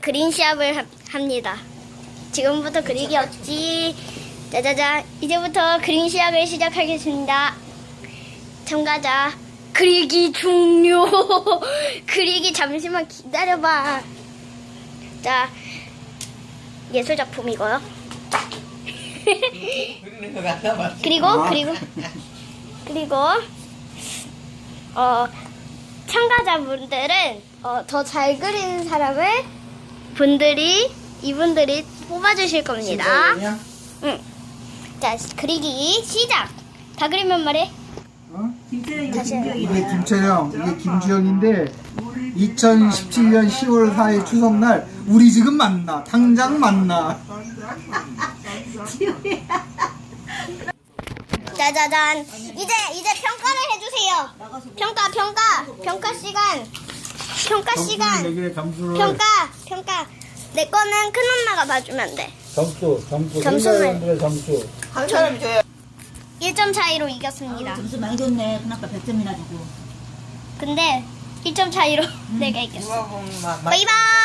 그린 시합을 하- 합니다. 지금부터 그리기 없지. 짜자자. 이제부터 그린 시합을 시작하겠습니다. 참가자. 그리기 종료. 그리기 잠시만 기다려봐. 자, 예술 작품이고요. 그리고 그리고 그리고 어 참가자분들은 어, 더 잘 그리는 사람을 분들이 이분들이 뽑아주실 겁니다. 진짜냐? 응. 자 그리기 시작. 다 그리면 말해. 어? 이게 김채영, 이게 김주영인데 2017년 10월 4일 추석날 우리 지금 만나, 당장 만나. 짜자잔. 이제 이제 평가를 해주세요. 평가 평가 평가 시간. 평가 시간. 평가 평가. 내 거는 큰 엄마가 봐주면 돼. 점수, 점수, 점수를. 생각하는 점수. 한 사람이 줘야 1점 차이로 이겼습니다. 점수 많이 줬네. 그나까 100점이나 주고. 근데 1점 차이로 내가 이겼어. 누가 보면 막 바이바이.